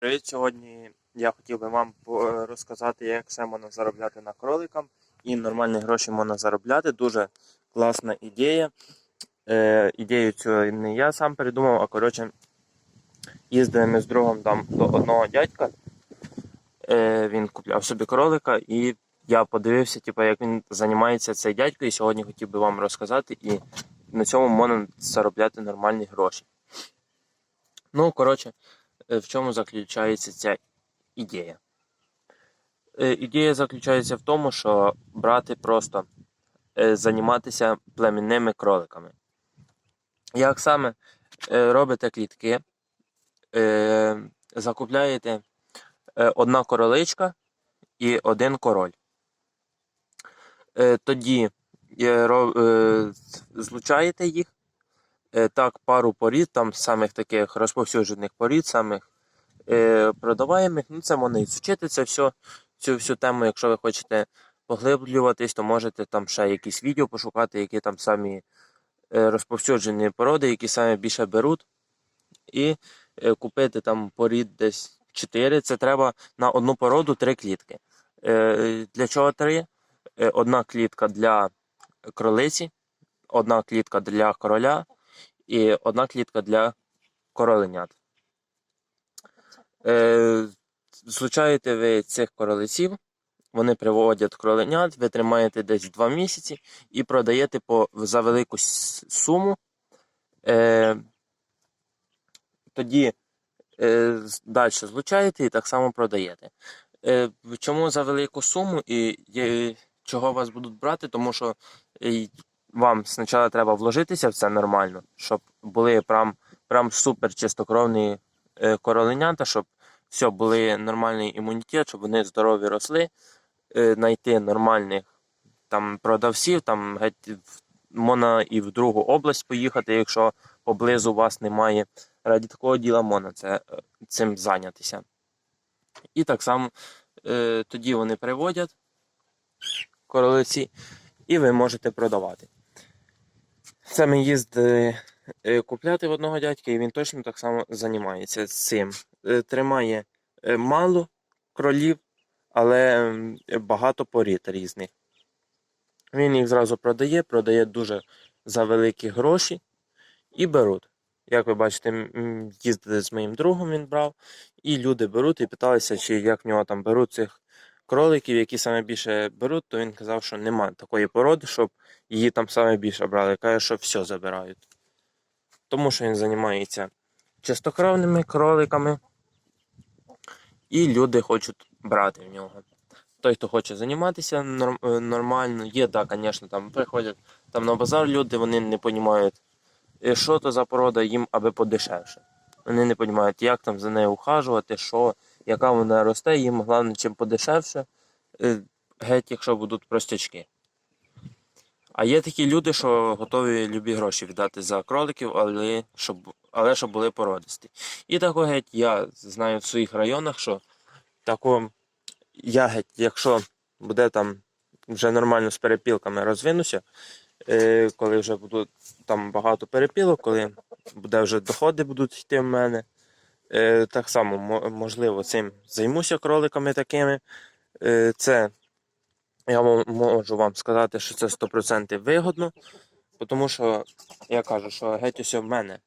Привіт! Сьогодні я хотів би вам розказати, як все можна заробляти на кроликам. І нормальні гроші можна заробляти. Дуже класна ідея. Е, ідею цю не я сам придумав, а коротше, їздили з другом там до одного дядька. Е, він купляв собі кролика, і я подивився, типу, як він займається цей дядько, і сьогодні хотів би вам розказати. І на цьому можна заробляти нормальні гроші. Ну, коротше, е, в чому заключається ця ідея? Е, Ідея заключається в тому, що брати просто е, займатися племінними кроликами. Як саме е, робите клітки, е, закупляєте е, одна короличка і один король. Е, Тоді е, е, злучаєте їх. Е, Так, пару порід, там самих таких розповсюджених порід, самих е, продаваємих. Ну, це можна ізучити це все, цю всю тему. Якщо ви хочете поглиблюватись, то можете там ще якісь відео пошукати, які там самі е, розповсюджені породи, які саме більше беруть. І е, купити там порід десь 4. Це треба на одну породу 3 клітки. Для чого 3? Одна клітка для кролиці, одна клітка для короля і одна клітка для короленят. Е, Злучаєте ви цих королиців, вони приводять кроленят, ви тримаєте десь 2 місяці і продаєте по, за велику суму. Е, тоді е, далі злучаєте і так само продаєте. Е, чому за велику суму і є, чого вас будуть брати? Тому що е, вам спочатку треба вложитися в це нормально, щоб були прям, прям супер чистокровні е, короленята, щоб все, були нормальний імунітет, щоб вони здорові росли, е, знайти нормальних там продавців, там геть можна і в другу область поїхати, якщо поблизу вас немає. Раді такого діла можна це, е, цим зайнятися. І так само тоді вони приводять королиці, і ви можете продавати. Це ми їздили е, купляти в одного дядька, і він точно так само займається цим. Е, Тримає е, мало кролів, але багато порід різних. Він їх зразу продає, продає дуже за великі гроші і беруть. Як ви бачите, їздили з моїм другом, він брав, і люди беруть і питалися, чи як в нього там беруть цих кроликів, які саме більше беруть, то він казав, що немає такої породи, щоб її там саме більше брали. Каже, що все забирають. Тому що він займається чистокровними кроликами, і люди хочуть брати в нього. Той, хто хоче займатися е, нормально, є, так, звісно, там приходять там на базар люди, вони не розуміють, що то за порода їм аби подешевше. Вони не розуміють, як там за нею ухажувати, що, яка вона росте, їм головне, чим подешевше, е, геть, якщо будуть простячки. А є такі люди, що готові любі гроші віддати за кроликів, але щоб, але щоб були породисті. І тако геть я знаю в своїх районах, що тако я геть, якщо буде там вже нормально з перепілками розвинуся, е, коли вже будуть там багато перепілок, коли буде вже доходи будуть йти в мене. Е, так само, можливо, цим займуся кроликами такими. Е, це я можу вам сказати, що це 100% вигодно, тому що я кажу, що геть усе в мене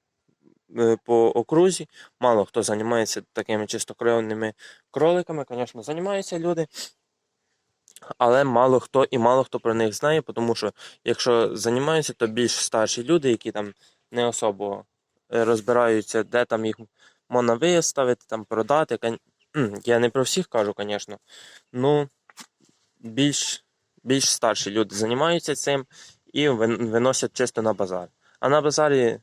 е, по окрузі. Мало хто займається такими чистокровними кроликами. Звісно, займаються люди, але мало хто і мало хто про них знає, тому що якщо займаються, то більш старші люди, які там не особо розбираються, де там їх можна виставити, там продати. Я не про всіх кажу, звісно. Ну, більш, більш старші люди займаються цим і виносять чисто на базар. А на базарі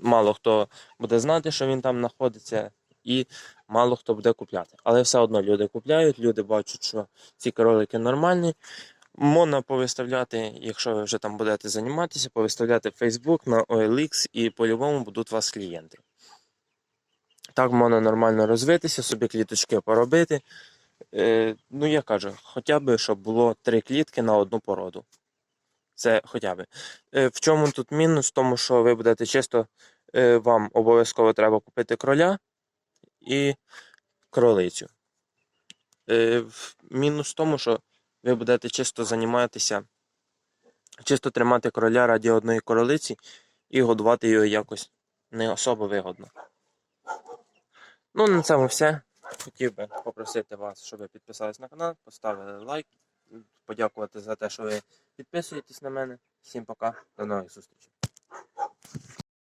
мало хто буде знати, що він там знаходиться, і мало хто буде купляти. Але все одно люди купляють, люди бачать, що ці кролики нормальні. Можна повиставляти, якщо ви вже там будете займатися, повиставляти в Facebook на OLX і по-любому будуть у вас клієнти. Так можна нормально розвитися, собі кліточки поробити. Е, ну, я кажу, хоча б, щоб було три клітки на одну породу. Це хоча б. Е, в чому тут мінус? Тому, що ви будете чисто, е, вам обов'язково треба купити кроля і кролицю. Мінус в тому, що ви будете чисто займатися, чисто тримати кроля раді одної кролиці і годувати його якось не особо вигодно. Ну, на цьому все. Хотів би попросити вас, щоб ви підписались на канал, поставили лайк, подякувати за те, що ви підписуєтесь на мене. Всім пока, до нових зустрічей.